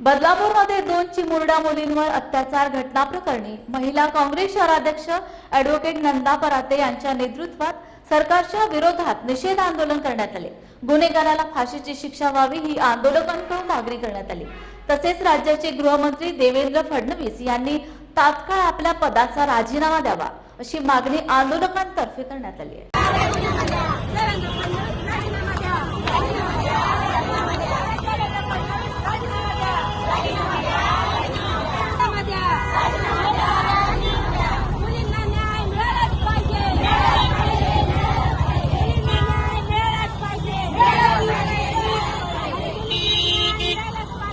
बदलापूरमध्ये दोन चिमुरड्या मुलींवर अत्याचार घटना प्रकरणी महिला काँग्रेस शहराध्यक्ष अॅडव्होकेट नंदा पराते यांच्या नेतृत्वात सरकारच्या विरोधात निषेध आंदोलन करण्यात आले. गुन्हेगाराला फाशीची शिक्षा व्हावी ही आंदोलकांकडून मागणी करण्यात आली. तसेच राज्याचे गृहमंत्री देवेंद्र फडणवीस यांनी तात्काळ आपल्या पदाचा राजीनामा द्यावा अशी मागणी आंदोलकांतर्फे करण्यात आली आहे.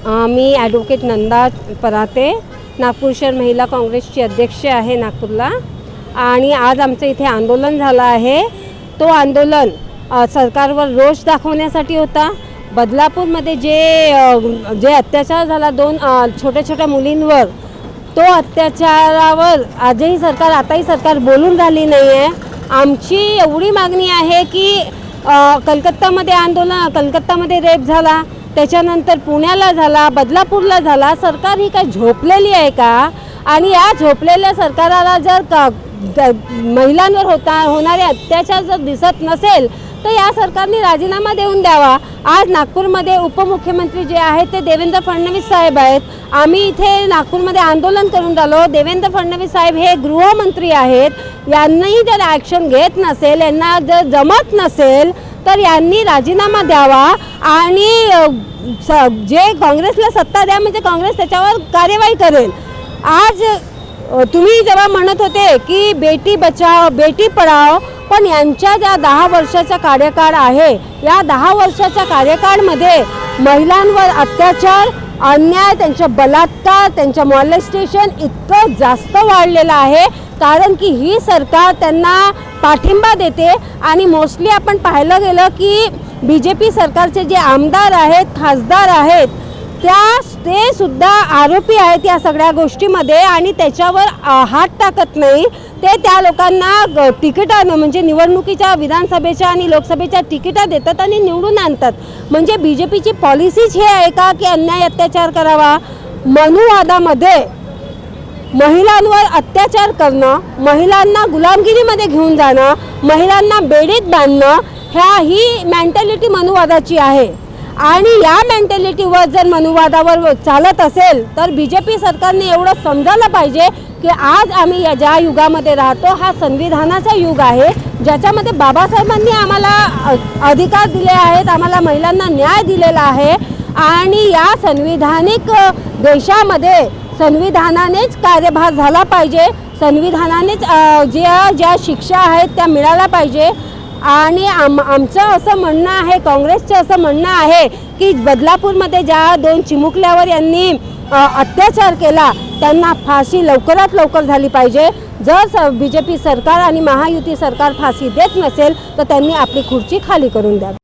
मी ॲडव्होकेट नंदा पराते नागपूर शहर महिला काँग्रेसची अध्यक्ष आहे नागपूरला. आणि आज आमचं इथे आंदोलन झालं आहे. तो आंदोलन सरकारवर रोष दाखवण्यासाठी होता. बदलापूरमध्ये जे जे अत्याचार झाला दोन छोट्या छोट्या मुलींवर तो अत्याचारावर आजही सरकार आताही सरकार बोलून राहिली नाही आहे आमची एवढी मागणी आहे की कलकत्तामध्ये आंदोलन कलकत्तामध्ये रेप झाला. त्याच्यानंतर पुण्याला झाला बदलापूरला झाला सरकार ही काय झोपलेली आहे का? आणि या झोपलेल्या सरकाराला जर का महिलांवर होता होणारे अत्याचार जर दिसत नसेल तर या सरकारने राजीनामा देऊन द्यावा. आज नागपूरमध्ये उपमुख्यमंत्री जे आहेत ते देवेंद्र फडणवीस साहेब आहेत. आम्ही इथे नागपूरमध्ये आंदोलन करून राहिलो. देवेंद्र फडणवीस साहेब हे गृहमंत्री आहेत. यांनाही जर ॲक्शन घेत नसेल यांना जर जमत नसेल तर यांनी राजीनामा द्यावा आणि स- जे काँग्रेसला सत्ता द्या म्हणजे काँग्रेस त्याच्यावर कार्यवाही करेल. आज तुम्ही जेव्हा म्हणत होते की बेटी बचाव बेटी पढाव पण यांच्या ज्या दहा वर्षाचा कार्यकाळ आहे या दहा वर्षाच्या कार्यकाळमध्ये महिलांवर अत्याचार अन्याय त्यांच्या बलात्कार त्यांच्या मॉलेस्टेशन इतकं जास्त वाढलेलं आहे कारण की ही सरकार त्यांना पाठिंबा देते आणि मोस्टली आपण पाहिलं गेलं की बी जे पी सरकारचे जे आमदार आहेत खासदार आहेत त्या ते सुद्धा आरोपी आहेत या सगळ्या गोष्टीमध्ये आणि त्याच्यावर आ, हात टाकत नाही. ते त्या लोकांना ग- तिकिटानं म्हणजे निवडणुकीच्या विधानसभेच्या आणि लोकसभेच्या तिकिटा देतात आणि निवडून आणतात. म्हणजे बी जे पीची पॉलिसीच हे आहे का की अन्याय अत्याचार करावा? मनुवादामध्ये महिलांवर अत्याचार करणं महिलांना गुलामगिरीमध्ये घेऊन जाणं महिलांना बेडीत बांधणं ह्या ही मेंटॅलिटी मनुवादाची आहे. आणि या मेंटॅलिटीवर जर मनुवादावर चालत असेल तर बी जे पी सरकारने एवढं समजायला पाहिजे की आज आम्ही या ज्या युगामध्ये राहतो हा संविधानाचा युग आहे ज्याच्यामध्ये बाबासाहेबांनी आम्हाला अधिकार दिले आहेत आम्हाला महिलांना न्याय दिलेला आहे. आणि या संविधानिक देशामध्ये संविधानानेच कार्यभार झाला पाहिजे. संविधानानेच ज्या ज्या शिक्षा आहेत त्या मिळाल्या पाहिजे. आणि आम आमचं असं म्हणणं आहे काँग्रेसचं असं म्हणणं आहे की बदलापूरमध्ये ज्या दोन चिमुकल्यावर यांनी अत्याचार केला त्यांना फाशी लवकरात लवकर झाली पाहिजे. जर स बी जे पी सरकार आणि महायुती सरकार फाशी देत नसेल तर त्यांनी आपली खुर्ची खाली करून द्यावी.